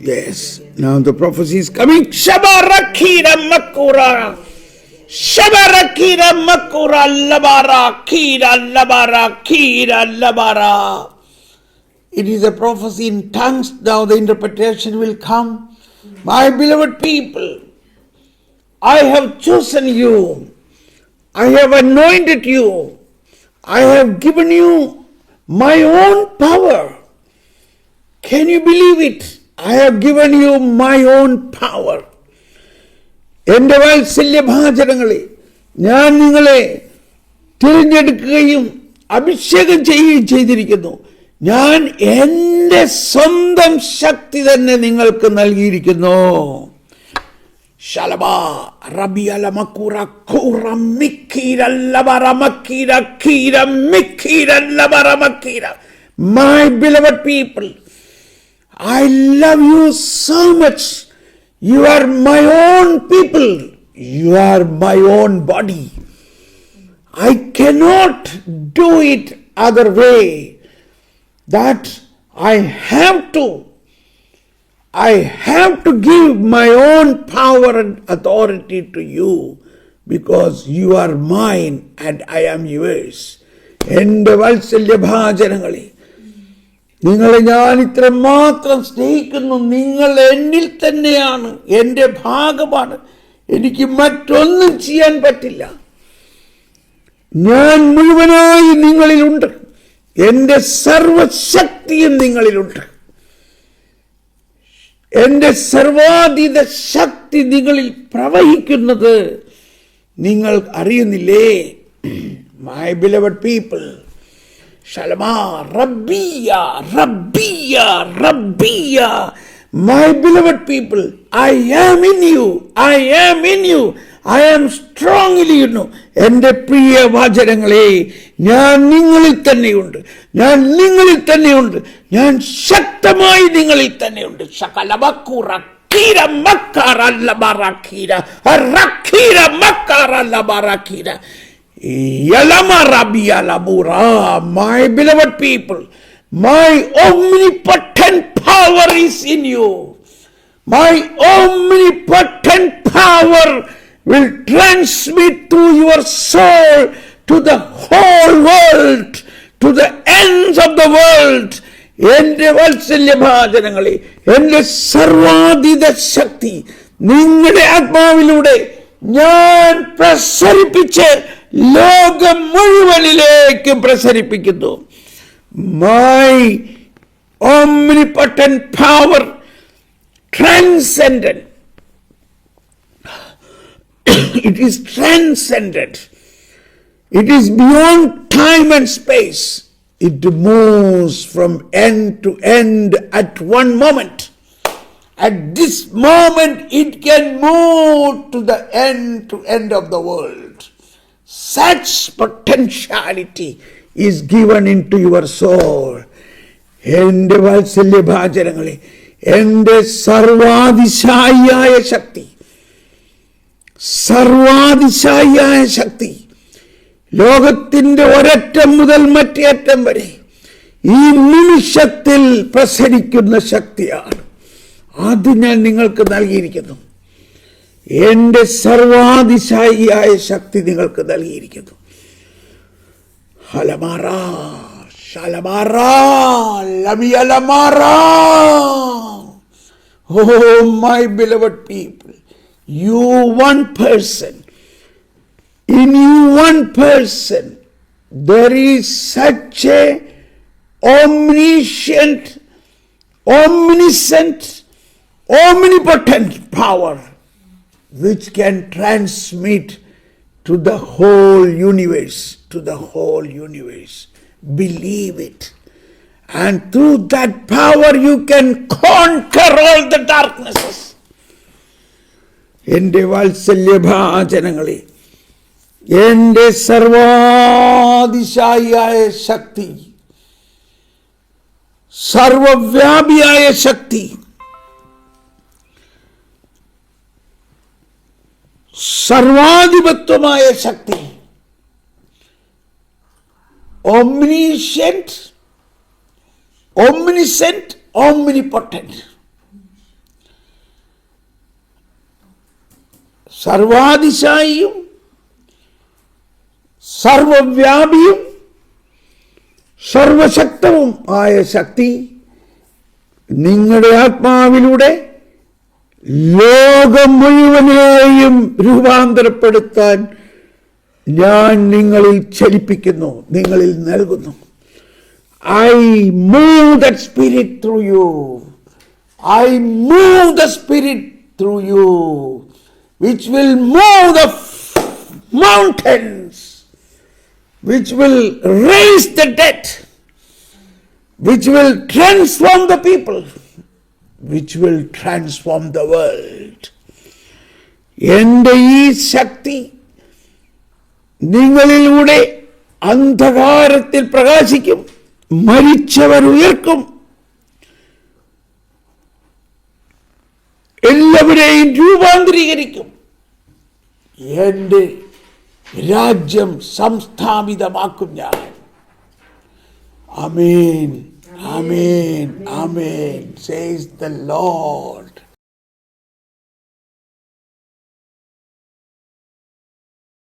Yes. Now the prophecy is coming. Shabarakira Makura. Shabarakira Makura Labara. Kira Labara. Kira Labara. It is a prophecy in tongues. Now the interpretation will come. My beloved people, I have chosen you. I have anointed you. I have given you my own power. Can you believe it? I have given you my own power. എന്റെ വാത്സല്യഭാചനങ്ങളെ ഞാൻ നിങ്ങളെ തിരഞ്ഞെടുക്കുകയും അഭിഷേകം ചെയ്യുകയും ചെയ്തിരിക്കുന്നു. ഞാൻ എന്റെ സ്വന്തം ശക്തി തന്നെ നിങ്ങൾക്ക് നൽകിയിരിക്കുന്നു. ശലബ റബിയല മക്കുറ my beloved people I love you so much. You are my own people. You are my own body. I cannot do it other way. That I have to. I have to give my own power and authority to you because you are mine and I am yours. എൻ്റെ വാത്സല്യഭാചനങ്ങളെ നിങ്ങളെ ഞാൻ ഇത്ര മാത്രം സ്നേഹിക്കുന്നു. നിങ്ങൾ എന്നിൽ തന്നെയാണ്. എന്റെ ഭാഗമാണ്. എനിക്ക് മറ്റൊന്നും ചെയ്യാൻ പറ്റില്ല. ഞാൻ മുഴുവനായി നിങ്ങളിലുണ്ട്. എന്റെ സർവശക്തിയും നിങ്ങളിലുണ്ട്. എന്റെ സർവാതീത ശക്തി നിങ്ങളിൽ പ്രവഹിക്കുന്നത് നിങ്ങൾ അറിയുന്നില്ലേ? My beloved people Shalama, Rabbiya, Rabbiya. My beloved people, I am in you. I am in you. I am strongly in you. എന്റെ പ്രിയ വാചനങ്ങളെ ഞാൻ നിങ്ങളിൽ തന്നെയുണ്ട് ഞാൻ നിങ്ങളിൽ തന്നെയുണ്ട് ഞാൻ ശക്തമായി നിങ്ങളിൽ തന്നെയുണ്ട് ശകലബക്കൂറ കീര മക്കാറല്ല my beloved people, my omnipotent power is in you. My omnipotent power will transmit to your soul to the whole world, to the ends of the world. എന്റെ വാത്സല്യഭാചനങ്ങളെ എന്റെ സർവാതീത ശക്തി നിങ്ങളുടെ ആത്മാവിലൂടെ ഞാൻ പ്രസരിപ്പിച്ച് ലോകം മുഴുവനിലേക്ക് പ്രസരിപ്പിക്കുന്നു my omnipotent power transcendent it is transcendent it is beyond time and space it moves from end to end at one moment at this moment it can move to the end to end of the world Such potentiality is given into your soul. എന്റെ വാത്സല്യഭാചനങ്ങളെ എന്റെ സർവാതിശായിയായ ശക്തി സർവാതിശായിയായ ശക്തി ലോകത്തിന്റെ ഒരറ്റം മുതൽ മറ്റേ അറ്റം വരെ ഈ നിമിഷത്തിൽ പ്രസരിക്കുന്ന ശക്തിയാണ്. അത് ഞാൻ നിങ്ങൾക്ക് നൽകിയിരിക്കുന്നു. എന്റെ സർവാതിശായിയായ ശക്തി നിങ്ങൾക്ക് നൽകിയിരിക്കുന്നു ഹലമാറ ശലമാറ ലമിയലമാറ Oh, my beloved people, you one person, in you one person, there is such a omniscient, omniscient, omnipotent power which can transmit to the whole universe, to the whole universe. Believe it. And through that power, you can conquer all the darknesses. എൻ്റെ വാത്സല്യഭാചനങ്ങളെ എൻ്റെ സർവാതിശായിയായ ശക്തി സർവവ്യാപിയായ ശക്തി സർവാധിപത്വമായ ശക്തി. ഒമ്നിഷ്യന്റ് ഒമ്നിസെന്റ് ഒമ്നിപൊട്ടന്റ് സർവാതിശായിയും സർവവ്യാപിയും സർവശക്തവും ആയ ശക്തി നിങ്ങളുടെ ആത്മാവിലൂടെ ലോകം മുഴുവനെയും രൂപാന്തരപ്പെടുത്താൻ ഞാൻ നിങ്ങളിൽ ചലിപ്പിക്കുന്നു നിങ്ങളിൽ നൽകുന്നു. I move the spirit through you I move the spirit through you which will move the mountains which will raise the dead, which will transform the people, which will transform the world എന്റെ ഈ ശക്തി നിങ്ങളിലൂടെ അന്ധകാരത്തിൽ പ്രകാശിക്കും മരിച്ചവർ ഉയർക്കും. എല്ലാവരെയും രൂപാന്തരീകരിക്കും. എന്റെ രാജ്യം സംസ്ഥാപിതമാക്കും ഞാൻ. Amen amen amen says the Lord